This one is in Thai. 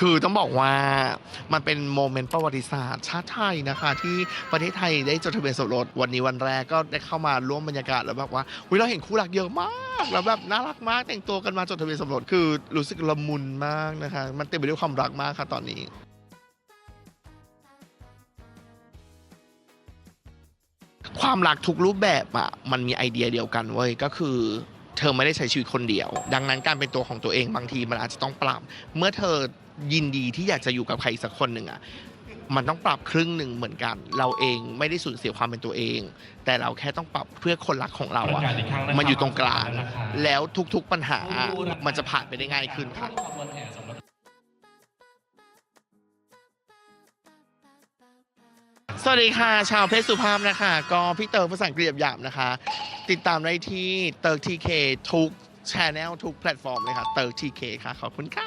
คือต้องบอกว่ามันเป็นโมเมนต์ประวัติศาสตร์ชาติไทยนะคะ ที่ประเทศไทยได้จดทะเบียนสมรสวันนี้วันแรกก็ได้เข้ามาร่วมบรรยากาศแล้วแบบว่าเราเห็นคู่รักเยอะมากแล้วแบบน่ารักมากแต่งตัวกันมาจดทะเบียนสมรสคือรู้สึกละมุนมากนะคะ มันเต็มไปด้วยความรักมากค่ะตอนนี้ความรักทุกรูปแบบอะมันมีไอเดียเดียวกันเว้ยก็คือ เธอไม่ได้ใช้ชีวิตคนเดียว ดังนั้นการเป็นตัวของตัวเองบางทีมันอาจจะต้องปรับ เมื่อเธอ ยินดีที่อยากจะอยู่กับใครสักคนหนึ่งอะมันต้องปรับครึ่งหนึ่งเหมือนกัน เราเองไม่ได้สูญเสียความเป็นตัวเอง แต่เราแค่ต้องปรับเพื่อคนรักของเราประอะกาศอีกครั้งนะครับมันอยู่ตรงกลางนะครับแล้วทุกๆปัญหามันจะผ่านไปได้ง่ายขึ้นค่ะขบวนแห่สมรสสวัสดีค่ะ ชาวเพชรสุภาพนะคะ ก็พี่เติร์ภาษาอังกฤษหยาบๆนะคะ ติดตามได้ที่เติร์กทีเคทุกช anel ทุกแพลตฟอร์มเลยค่ะเติร์กทีเคค่ะ ขอบคุณค่ะ